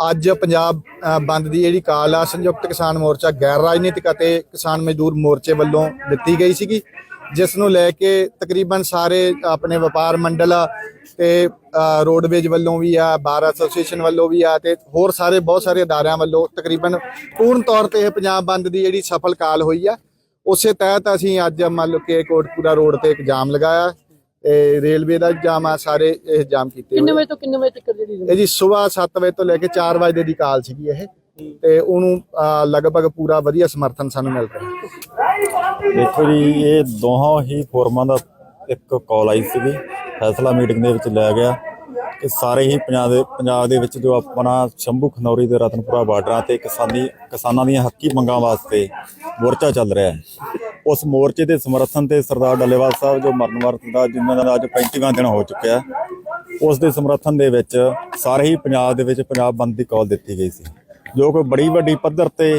ਅੱਜ ਪੰਜਾਬ ਬੰਦ ਦੀ ਜਿਹੜੀ ਕਾਲ ਆ, ਸੰਯੁਕਤ ਕਿਸਾਨ ਮੋਰਚਾ ਗੈਰ ਰਾਜਨੀਤਿਕ ਅਤੇ ਕਿਸਾਨ ਮਜ਼ਦੂਰ ਮੋਰਚੇ ਵੱਲੋਂ ਦਿੱਤੀ ਗਈ ਸੀਗੀ, ਜਿਸ ਨੂੰ ਲੈ ਕੇ ਤਕਰੀਬਨ ਸਾਰੇ ਆਪਣੇ ਵਪਾਰ ਮੰਡਲ ਤੇ ਰੋਡਵੇਜ ਵੱਲੋਂ ਵੀ ਆ, ਬਾਰ ਐਸੋਸੀਏਸ਼ਨ ਵੱਲੋਂ ਵੀ ਆ ਤੇ ਹੋਰ ਸਾਰੇ ਬਹੁਤ ਸਾਰੇ ਅਦਾਰਿਆਂ ਵੱਲੋਂ ਤਕਰੀਬਨ ਪੂਰਨ ਤੌਰ ਤੇ ਇਹ ਪੰਜਾਬ ਬੰਦ ਦੀ ਜਿਹੜੀ ਸਫਲ ਕਾਲ ਹੋਈ ਆ, ਉਸੇ ਤਹਿਤ ਅਸੀਂ ਅੱਜ ਮੰਨ ਲਓ ਕਿ ਕੋਟਪੂਰਾ ਰੋਡ ਤੇ ਇੱਕ ਜਾਮ ਲਗਾਇਆ। ਤੇ ਰੇਲਵੇ ਦਾ ਜਾਮ ਆ ਸਾਰੇ ਇਹ ਜਾਮ ਕੀਤੇ ਕਿੰਨੇ ਹੋਏ ਵਜੇ ਤੋਂ ਕਿੰਨੇ ਵਜੇ ਤੱਕ ਜਿਹੜੀ ਇਹ ਜੀ ਸਵੇਰ 7 ਵਜੇ ਤੋਂ ਲੈ ਕੇ 4 ਵਜੇ ਦੀ ਕਾਲ ਸੀਗੀ ਇਹ। ਤੇ ਉਹਨੂੰ ਅਹ, ਲਗਭਗ ਪੂਰਾ ਵਧੀਆ ਸਮਰਥਨ ਸਾਨੂੰ ਮਿਲ ਰਿਹਾ। ਦੇਖੋ ਜੀ ਇਹ ਦੋਹਾਂ ਹੀ ਫੋਰਮਾਂ ਦਾ ਇੱਕ ਕਾਲ ਆਈ ਸੀਗੀ। ਫੈਸਲਾ ਮੀਟਿੰਗ ਦੇ ਵਿੱਚ ਲਿਆ ਗਿਆ। ਕਿ ਸਾਰੇ ਹੀ ਪੰਜਾਬ ਦੇ ਪੰਜਾਬ ਦੇ ਵਿੱਚ ਜੋ ਆਪਣਾ ਸ਼ੰਭੂ ਖਨੌਰੀ ਦੇ ਰਤਨਪੁਰਾ ਬਾਰਡਰਾਂ ਤੇ ਕਿਸਾਨੀ ਕਿਸਾਨਾਂ ਦੀਆਂ ਹੱਕੀ ਮੰਗਾਂ ਵਾਸਤੇ ਮੋਰਚਾ ਚੱਲ ਰਿਹਾ ਹੈ। ਉਸ ਮੋਰਚੇ ਦੇ ਸਮਰਥਨ ਤੇ ਸਰਦਾਰ ਡੱਲੇਵਾਲ ਸਾਹਿਬ ਜੋ ਮਰਨ ਵਰਤ ਜਿਨ੍ਹਾਂ ਦਾ ਅੱਜ 35ਵਾਂ ਦਿਨ ਹੋ ਚੁੱਕਿਆ ਉਸ ਦੇ ਸਮਰਥਨ ਦੇ ਵਿੱਚ ਸਾਰੇ ਹੀ ਪੰਜਾਬ ਦੇ ਵਿੱਚ ਪੰਜਾਬ ਬੰਦ ਦੀ ਕਾਲ ਦਿੱਤੀ ਗਈ ਸੀ। ਜੋ ਕਿ ਬੜੀ ਵੱਡੀ ਪੱਧਰ ਤੇ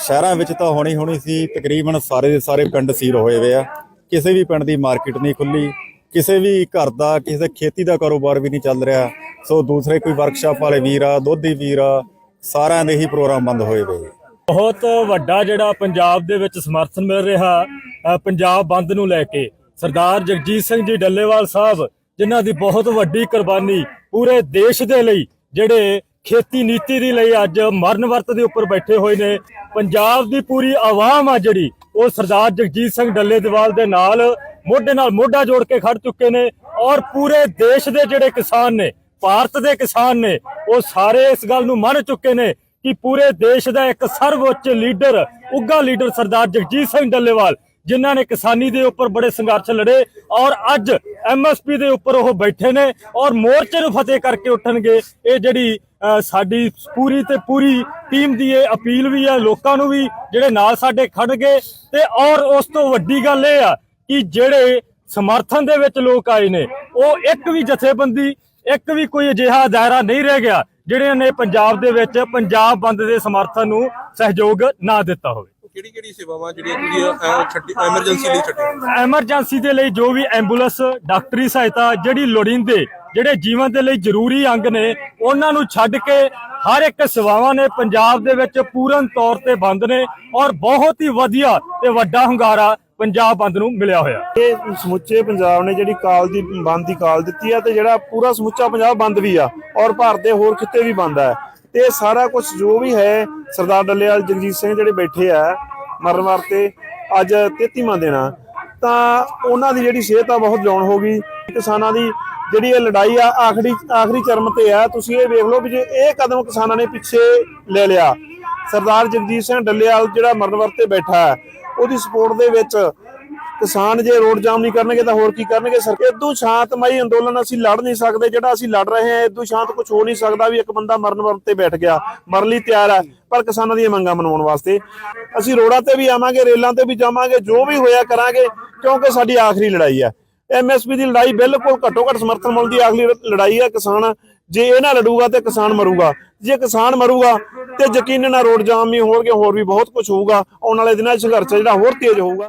ਸ਼ਹਿਰਾਂ ਵਿੱਚ ਤਾਂ ਹੋਣੀ ਹੋਣੀ ਸੀ, ਤਕਰੀਬਨ ਸਾਰੇ ਦੇ ਸਾਰੇ ਪਿੰਡ ਸੀਲ ਹੋਏ ਹੋਏ ਆ। ਕਿਸੇ ਵੀ ਪਿੰਡ ਦੀ ਮਾਰਕੀਟ ਨਹੀਂ ਖੁੱਲੀ, ਕਿਸੇ ਵੀ ਘਰ ਦਾ, ਕਿਸੇ ਦੇ ਖੇਤੀ ਦਾ ਕਾਰੋਬਾਰ ਵੀ ਨਹੀਂ ਚੱਲ ਰਿਹਾ। ਸੋ ਦੂਸਰੇ ਕੋਈ ਵਰਕਸ਼ਾਪ ਵਾਲੇ ਵੀਰ ਆ, ਦੁੱਧ ਦੀ ਵੀਰ ਆ, ਸਾਰਿਆਂ ਦੇ ਹੀ ਪ੍ਰੋਗਰਾਮ ਬੰਦ ਹੋਏ ਹੋਏ ਬਹੁਤ ਵੱਡਾ ਜਿਹੜਾ ਪੰਜਾਬ ਦੇ ਵਿੱਚ ਸਮਰਥਨ ਮਿਲ ਰਿਹਾ ਪੰਜਾਬ ਬੰਦ ਨੂੰ ਲੈ ਕੇ। ਸਰਦਾਰ ਜਗਜੀਤ ਸਿੰਘ ਜੀ ਡੱਲੇਵਾਲ ਸਾਹਿਬ, ਜਿਨ੍ਹਾਂ ਦੀ ਬਹੁਤ ਵੱਡੀ ਕੁਰਬਾਨੀ ਪੂਰੇ ਦੇਸ਼ ਦੇ ਲਈ, ਜਿਹੜੇ ਖੇਤੀ ਨੀਤੀ ਦੇ ਲਈ ਅੱਜ ਮਰਨ ਵਰਤ ਦੇ ਉੱਪਰ ਬੈਠੇ ਹੋਏ ਨੇ, ਪੰਜਾਬ ਦੀ ਪੂਰੀ ਆਵਾਮ ਆ ਜਿਹੜੀ, ਉਹ ਸਰਦਾਰ ਜਗਜੀਤ ਸਿੰਘ ਡੱਲੇਵਾਲ ਦੇ ਨਾਲ, ਮੋਢੇ ਨਾਲ ਮੋਢਾ ਜੋੜ ਕੇ ਖੜ ਚੁੱਕੇ ਨੇ, ਔਰ ਪੂਰੇ ਦੇਸ਼ ਦੇ ਜਿਹੜੇ ਕਿਸਾਨ ਨੇ, ਭਾਰਤ ਦੇ ਕਿਸਾਨ ਨੇ, ਉਹ ਸਾਰੇ ਇਸ ਗੱਲ ਨੂੰ ਮੰਨ ਚੁੱਕੇ ਨੇ ਕਿ ਪੂਰੇ ਦੇਸ਼ ਦਾ ਇੱਕ ਸਰਵਉੱਚ ਲੀਡਰ ਉੱਗਾ ਲੀਡਰ ਸਰਦਾਰ ਜਗਜੀਤ ਸਿੰਘ ਡੱਲੇਵਾਲ ਜਿਨ੍ਹਾਂ ਨੇ ਕਿਸਾਨੀ ਦੇ ਉੱਪਰ ਬੜੇ ਸੰਘਰਸ਼ ਲੜੇ ਔਰ ਅੱਜ ਐਮਐਸਪੀ ਦੇ ਉੱਪਰ ਉਹ ਬੈਠੇ ਨੇ ਔਰ ਮੋਰਚੇ ਨੂੰ ਫਤਿਹ ਕਰਕੇ ਉੱਠਣਗੇ। ਇਹ ਜਿਹੜੀ ਅ, ਸਾਡੀ ਪੂਰੀ ਤੇ ਪੂਰੀ ਟੀਮ ਦੀ ਇਹ ਅਪੀਲ ਵੀ ਹੈ ਲੋਕਾਂ ਨੂੰ ਵੀ ਜਿਹੜੇ ਨਾਲ ਸਾਡੇ ਖੜਨਗੇ ਤੇ ਔਰ ਉਸ ਤੋਂ ਵੱਡੀ ਗੱਲ ਇਹ ਆ ਕਿ ਜਿਹੜੇ ਸਮਰਥਨ ਦੇ ਵਿੱਚ ਲੋਕ ਆਏ ਨੇ ਉਹ ਇੱਕ ਵੀ ਜਥੇਬੰਦੀ ਇੱਕ ਵੀ ਕੋਈ ਅਜਿਹਾ ਦਾਇਰਾ ਨਹੀਂ ਰਹਿ ਗਿਆ ਜਿਹੜੇ ਨੇ ਪੰਜਾਬ ਦੇ ਵਿੱਚ ਪੰਜਾਬ ਬੰਦ ਦੇ ਸਮਰਥਨ ਨੂੰ ਸਹਿਯੋਗ ਨਾ ਦਿੱਤਾ ਹੋਵੇ। ਕਿਹੜੀ ਕਿਹੜੀ ਸੇਵਾਵਾਂ ਜਿਹੜੀਆਂ ਤੁਸੀਂ ਛੱਡੀ ਐਮਰਜੈਂਸੀ ਲਈ ਛੱਡੀ ਐਮਰਜੈਂਸੀ ਦੇ ਲਈ ਜੋ ਵੀ ਐਂਬੂਲੈਂਸ ਡਾਕਟਰੀ ਸਹਾਇਤਾ ਜਿਹੜੀ ਲੋੜੀਂਦੇ ਜਿਹੜੇ ਜੀਵਨ ਦੇ ਲਈ ਜ਼ਰੂਰੀ ਅੰਗ ਨੇ ਉਹਨਾਂ ਨੂੰ ਛੱਡ ਕੇ ਹਰ ਇੱਕ ਸੇਵਾਵਾਂ ਨੇ ਪੰਜਾਬ ਦੇ ਵਿੱਚ ਪੂਰਨ ਤੌਰ ਤੇ ਬੰਦ ਨੇ ਔਰ ਬਹੁਤ ਹੀ ਵਧੀਆ ਤੇ ਵੱਡਾ ਹੁੰਗਾਰਾ ਪੰਜਾਬ ਬੰਦ ਨੂੰ ਮਿਲਿਆ ਹੋਇਆ। ਇਹ ਸਮੁੱਚੇ ਪੰਜਾਬ ਨੇ ਜਿਹੜੀ ਕਾਲ ਦੀ, ਬੰਦ ਦੀ ਕਾਲ ਦਿੱਤੀ ਆ ਤੇ ਜਿਹੜਾ ਪੂਰਾ ਸਮੁੱਚਾ ਪੰਜਾਬ ਬੰਦ ਵੀ ਆ ਔਰ ਭਾਰਤ ਦੇ ਹੋਰ ਖਿੱਤੇ ਵੀ ਬੰਦ ਆ। ਤੇ ਸਾਰਾ ਕੁਝ ਜੋ ਵੀ ਹੈ, ਸਰਦਾਰ ਡੱਲੇਵਾਲ, ਜਗਜੀਤ ਸਿੰਘ ਜਿਹੜੇ ਬੈਠੇ ਆ, ਮਰਨ ਵਾਸਤੇ ਅੱਜ 33ਵਾਂ ਦਿਨ ਆ, ਤਾਂ ਉਹਨਾਂ ਦੀ ਜਿਹੜੀ ਸਿਹਤ ਆ ਬਹੁਤ ਡਾਊਨ ਹੋ ਗਈ। ਕਿਸਾਨਾਂ ਦੀ ਜਿਹੜੀ ਇਹ ਲੜਾਈ ਆ, ਆਖਰੀ ਆਖਰੀ ਚਰਮ ਤੇ ਆ। ਤੁਸੀਂ ਇਹ ਵੇਖ ਲਓ ਵੀ ਜੇ ਇਹ ਕਦਮ ਕਿਸਾਨਾਂ ਨੇ ਪਿੱਛੇ ਲੈ ਲਿਆ। ਸਰਦਾਰ ਜਗਜੀਤ ਸਿੰਘ ਡੱਲੇਵਾਲ ਜਿਹੜਾ ਮਰਨ ਵਰਤੇ ਬੈਠਾ ਹੈ ਉਹਦੀ ਸਪੋਰਟ ਦੇ ਵਿੱਚ ਕਿਸਾਨ ਜੇ ਰੋਡ ਜਾਮ ਨਹੀਂ ਕਰਨਗੇ ਤਾਂ ਹੋਰ ਕੀ ਕਰਨਗੇ? ਸਰ ਇਦੋਂ ਸ਼ਾਂਤਮਈ ਅੰਦੋਲਨ ਅਸੀਂ ਲੜ ਨਹੀਂ ਸਕਦੇ, ਜਿਹੜਾ ਅਸੀਂ ਲੜ ਰਹੇ ਹਾਂ ਇਦੋਂ ਸ਼ਾਂਤ ਕੁਝ ਹੋ ਨਹੀਂ ਸਕਦਾ ਵੀ ਇੱਕ ਬੰਦਾ ਮਰਨ ਵਰਤ ਤੇ ਬੈਠ ਗਿਆ, ਮਰਨ ਲਈ ਤਿਆਰ ਹੈ, ਪਰ ਕਿਸਾਨਾਂ ਦੀਆਂ ਮੰਗਾਂ ਮਨਾਉਣ ਵਾਸਤੇ। ਅਸੀਂ ਰੋਡਾਂ ਤੇ ਵੀ ਆਵਾਂਗੇ, ਰੇਲਾਂ ਤੇ ਵੀ ਜਾਵਾਂਗੇ, ਜੋ ਵੀ ਹੋਇਆ ਕਰਾਂਗੇ, ਕਿਉਂਕਿ ਸਾਡੀ ਆਖਰੀ ਲੜਾਈ ਹੈ। ਐਮਐਸਪੀ ਦੀ ਲੜਾਈ ਬਿਲਕੁਲ ਘੱਟੋ ਘੱਟ ਸਮਰਥਨ ਮੁੱਲ ਦੀ ਆਖਰੀ ਲੜਾਈ ਹੈ, ਕਿਸਾਨ ਜੇ ਇਹ ਨਾ ਲੜੂਗਾ ਤੇ ਕਿਸਾਨ ਮਰੂਗਾ। ਜੇ ਕਿਸਾਨ ਮਰੂਗਾ ਤੇ ਯਕੀਨਨ ਰੋਡ ਜਾਮ ਵੀ ਹੋਣਗੇ, ਹੋਰ ਵੀ ਬਹੁਤ ਕੁਝ ਹੋਊਗਾ। ਆਉਣ ਵਾਲੇ ਦਿਨਾਂ 'ਚ ਸੰਘਰਸ਼ ਜਿਹੜਾ ਹੋਰ ਤੇਜ਼ ਹੋਊਗਾ।